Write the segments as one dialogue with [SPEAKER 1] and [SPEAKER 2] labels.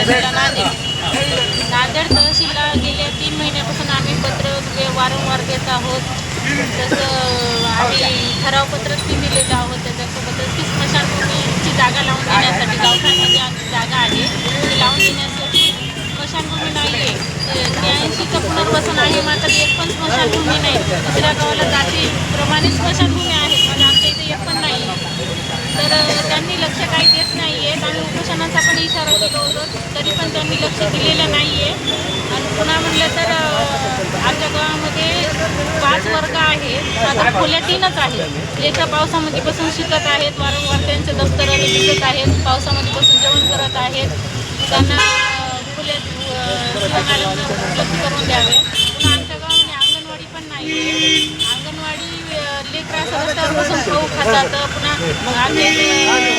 [SPEAKER 1] नांदेड नांदेड तहसीलला गेल्या तीन महिन्यापासून आम्ही पत्र म्हणजे वारंवार देत आहोत. तसं आम्ही ठराव ठरावपत्रच मी दिलेलं आहोत त्याच्यासोबतच की स्मशानभूमीची जागा लावून देण्यासाठी गावठाणमध्ये आमची जागा आहे. ती लावून देण्यासाठी स्मशानभूमी नाही आहे त्र्याऐंशीचं पुनर्वसन आहे. मात्र एक पण स्मशानभूमी नाही. दुसऱ्या गावाला जाते. जातीप्रमाणे स्मशानभूमी आहे. लक्ष दिलेलं नाही आहे आणि पुन्हा म्हटलं तर आमच्या गावामध्ये पाच वर्ग आहेत. आता खोल्या तीनच आहेत. एका पावसामध्ये बसून शिकत आहेत वारंवार त्यांचे दप्तर निघत आहेत पावसामध्ये बसून जेवण करत आहेत. त्यांना खुल्या उपलब्ध करून द्यावे. पुन्हा आमच्या गावामध्ये अंगणवाडी पण नाही आहे. अंगणवाडी अ, रस्त्यावर बसून खाऊ खातात. पुन्हा आम्ही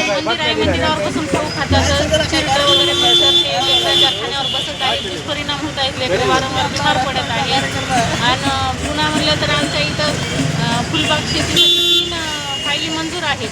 [SPEAKER 1] मंदिर आहे मंदिरावर बसून खाऊ खातात चिरडं वगैरे मच्छर ते लेकरांच्या खाण्यावर बसत आहेत दुष्परिणाम होत आहेत लेकरं वारंवार बिमार पडत आहेत आणि पुन्हा म्हणलं तर आमच्या इथं फुलबाग शेतीसाठी तीन फायली मंजूर आहेत.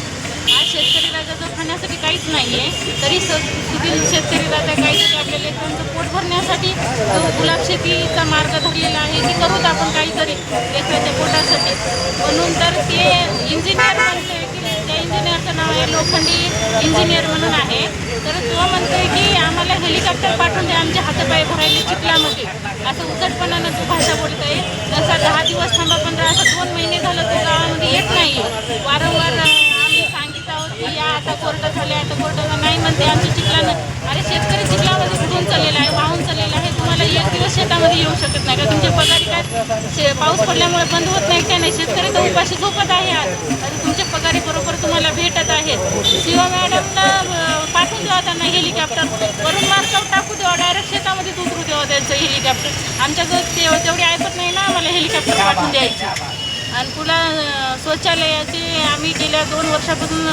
[SPEAKER 1] आज शेतकरी राजाचं खाण्यासाठी काहीच नाही आहे तरी स सुधील शेतकरी राजा काहीतरी आपल्या लेकरांचं पोट भरण्यासाठी तो गुलाब शेतीचा मार्ग धरलेला आहे. की करूत आपण काहीतरी लेकराच्या पोटासाठी. म्हणून तर ते इंजिनियर म्हणतोय की त्या इंजिनियरचं नाव आहे लोखंडी इंजिनियर म्हणून आहे. तर तो म्हणतोय की आम्हाला हेलिकॉप्टर पाठवून द्या आमचे हातपाय भरायले चिखलामध्ये असं उद्धटपणानं तो भाषा बोलतोय जसा दहा दिवस थांबा पंधरा असं दोन महिने झालं तो गावामध्ये येत नाही वारंवार अं, आम्ही सांगित आहोत की या आता कोरडं झाले आता कोरडं नाही म्हणते आमच्या चिखलानं अरे शेतकरी चिखलामध्ये कुठून चाललेला आहे? वाहून चाललेला आहे. तुम्हाला एक दिवस शेतामध्ये येऊ शकत नाही. का तुमच्या पगारी काय? शे पाऊस पडल्यामुळे बंद होत नाही काय नाही? शेतकरी तर उपाशी झोपत आहे आज. आणि तुमच्या पगारी बरोबर तुम्हाला भेटत आहेत शिवा मॅडमला पाठवून द्यावा त्यांना हेलिकॉप्टर वरून मार्कावर टाकू द्यावा डायरेक्ट शेतामध्ये उतरू द्यावा त्यांचं हेलिकॉप्टर आमच्याजवळ ते तेवढी ऐकत नाही ना. आम्हाला हेलिकॉप्टर पाठवून द्यायची. आणि पुन्हा शौचालयाचे आम्ही गेल्या दोन वर्षापासून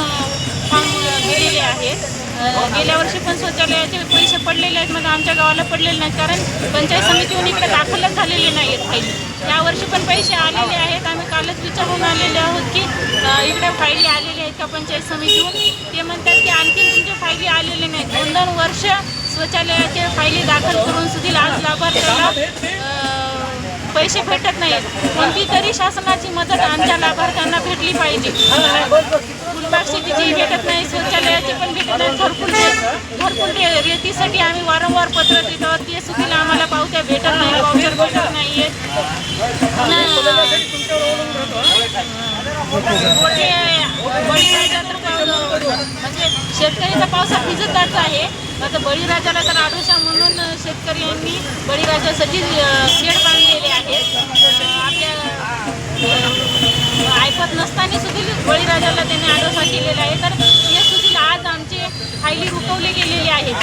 [SPEAKER 1] आहे. आहेत गेल्या वर्षी पण शौचालयाचे पैसे पडलेले आहेत मग आमच्या गावाला पडलेले नाहीत. कारण पंचायत समितीहून इकडे दाखलच झालेले नाही आहेत फाईली यावर्षी पण पैसे आलेले आहेत. आम्ही कालच विचारून आलेले आहोत की इकडे फाईली आलेल्या आहेत का पंचायत समितीहून? ते म्हणतात की आणखीन तुमच्या फायली आलेले नाहीत. दोन दोन वर्ष शौचालयाचे फायली दाखल करून सुद्धा आज लाभार्थ्याला पैसे भेटत नाहीत. कोणती तरी शासनाची मदत आमच्या लाभार्थ्यांना भेटली पाहिजे. फुलबाग शेतीची भेटत नाही शौचालयाची पण भेटत नाही. भरपूर भरपूर रेतीसाठी आम्ही वारंवार पत्र देत. आहोत ते सुधीला आम्हाला पावत्या भेटत नाही पावचर भेटत नाहीये. तर म्हणजे शेतकरीचा पावसा विजताचा आहे. आता बळीराजाला तर आडोशा म्हणून शेतकऱ्यांनी बळीराजासाठी शेड बांधलेले आहेत. आपल्या ऐकत नसताना सुधील बळीराजाला त्याने आडोसा केलेला आहे. तर हे सुधील आज आमचे फायली रुकवले गेलेले आहेत.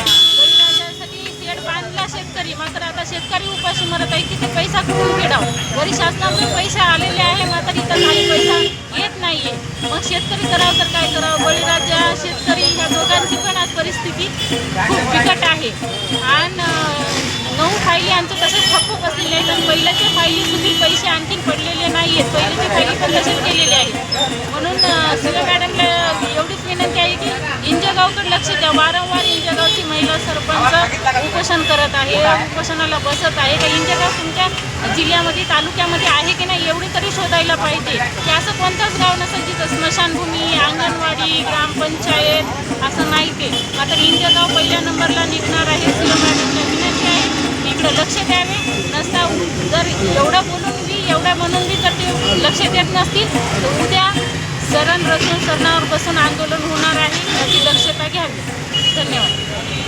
[SPEAKER 1] शेड बांधला शेतकरी. मात्र आता शेतकरी उपाशी मरत आहे. की ते पैसा कुठून फेडाव? वरी शासनाकडे पैसे आलेले आहे मात्र इथं काही पैसा येत नाहीये. मग शेतकरी करावं तर काय करावं? बळीराजा शेतकरी ह्या दोघांची पण आज परिस्थिती खूप बिकट आहे. आणि नऊ फायली आमचं तसंच ठप्प बसलेले आहेत आणि पहिल्याच्या फायली पैसे आणखीन पडलेले नाही आहेत पहिल्याच्या फायली पण तसेच केलेले आहेत. म्हणून शिवा मॅडमला एवढीच विनंती आहे की लक्ष द्या. वारंवार इंजगावची महिला सरपंच उपोषण करत आहे उपोषणाला बसत आहे. का इंजगाव तुमच्या जिल्ह्यामध्ये तालुक्यामध्ये आहे की नाही एवढी तरी शोधायला पाहिजे. की असं कोणतंच गाव नसेल जिथं स्मशानभूमी अंगणवाडी ग्रामपंचायत असं नाही ते आता इंजगाव पहिल्या नंबरला निघणार आहे. मॅडमला विनंती आहे. इकडं लक्ष द्यावे. नसता जर एवढं बोलून बी एवढं म्हणून बी जर ते लक्ष देत नसतील. तर उद्या धरण रचून सरणावर बसून आंदोलन होणार आहे याची दक्षता घ्यावी. धन्यवाद.